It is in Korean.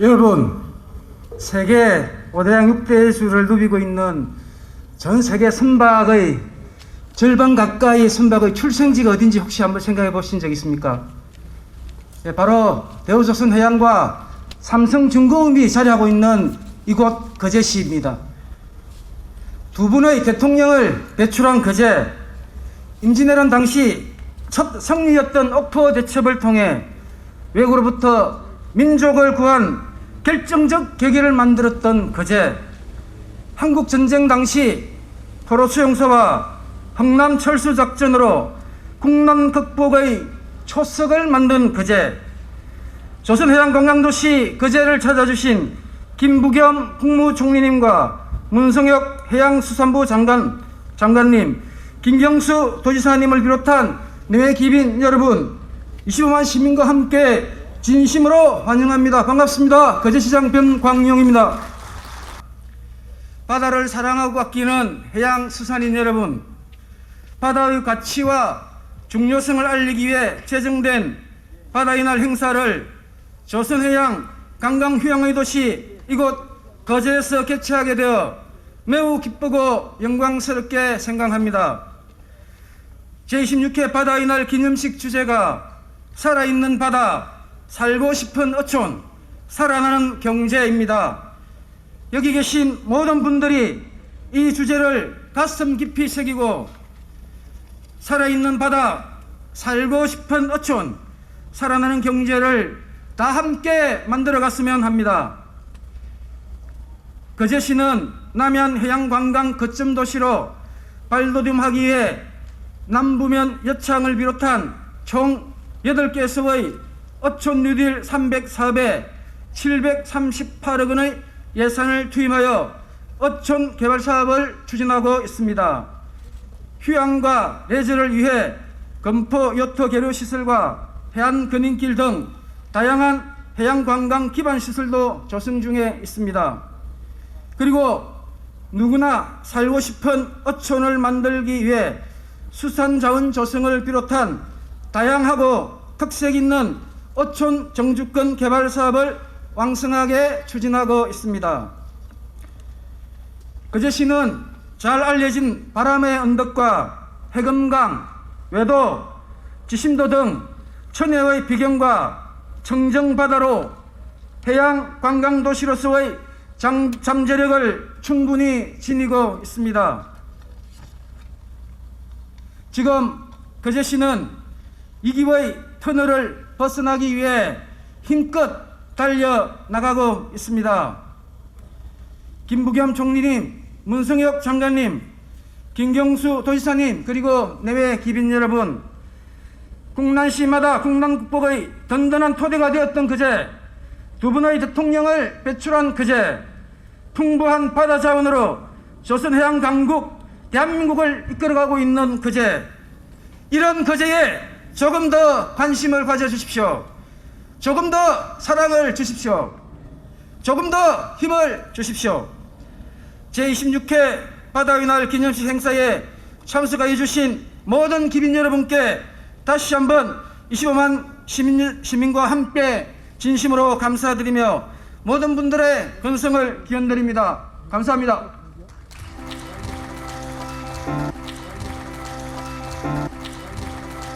여러분, 세계 5대양 6대수를 누비고 있는 전 세계 선박의 절반 가까이 선박의 출생지가 어딘지 혹시 한번 생각해 보신 적 있습니까? 예, 바로 대우조선 해양과 삼성중공업이 자리하고 있는 이곳 거제시입니다. 두 분의 대통령을 배출한 거제, 임진왜란 당시 첫 성리였던 옥포 대첩을 통해 외국으로부터 민족을 구한 결정적 계기를 만들었던 거제, 한국 전쟁 당시 포로 수용소와 흥남 철수 작전으로 국난 극복의 초석을 만든 거제, 조선해양관광도시 거제를 찾아주신 김부겸 국무총리님과 문성혁 해양수산부 장관, 장관님, 김경수 도지사님을 비롯한 내외 기빈 여러분, 25만 시민과 함께 진심으로 환영합니다. 반갑습니다. 거제시장 변광용입니다. 바다를 사랑하고 아끼는 해양 수산인 여러분, 바다의 가치와 중요성을 알리기 위해 제정된 바다의 날 행사를 조선해양 관광 휴양의 도시 이곳 거제에서 개최하게 되어 매우 기쁘고 영광스럽게 생각합니다. 제26회 바다의 날 기념식 주제가 살아있는 바다, 살고 싶은 어촌, 살아나는 경제입니다. 여기 계신 모든 분들이 이 주제를 가슴 깊이 새기고 살아있는 바다, 살고 싶은 어촌, 살아나는 경제를 다 함께 만들어 갔으면 합니다. 거제시는 남해안 해양관광 거점 도시로 발돋움하기 위해 남부면 여창을 비롯한 총 8개소의 어촌 뉴딜 304배 738억 원의 예산을 투입하여 어촌 개발 사업을 추진하고 있습니다. 휴양과 레저를 위해 검포 요트 계류 시설과 해안 근인길 등 다양한 해양 관광 기반 시설도 조성 중에 있습니다. 그리고 누구나 살고 싶은 어촌을 만들기 위해 수산 자원 조성을 비롯한 다양하고 특색 있는 어촌 정주권 개발 사업을 왕성하게 추진하고 있습니다. 거제시는 잘 알려진 바람의 언덕과 해금강, 외도, 지심도 등 천혜의 비경과 청정바다로 해양 관광 도시로서의 장, 잠재력을 충분히 지니고 있습니다. 지금 거제시는 이기의 터널을 벗어나기 위해 힘껏 달려 나가고 있습니다. 김부겸 총리님, 문성혁 장관님, 김경수 도지사님, 그리고 내외 기빈 여러분, 국난 극복의 든든한 토대가 되었던 그제, 두 분의 대통령을 배출한 그제, 풍부한 바다 자원으로 조선해양 강국 대한민국을 이끌어가고 있는 그제, 이런 그제에 조금 더 관심을 가져 주십시오. 조금 더 사랑을 주십시오. 조금 더 힘을 주십시오. 제26회 바다의 날 기념식 행사에 참석해 주신 모든 기빈 여러분께 다시 한번 25만 시민, 시민과 함께 진심으로 감사드리며 모든 분들의 건성을 기원드립니다. 감사합니다.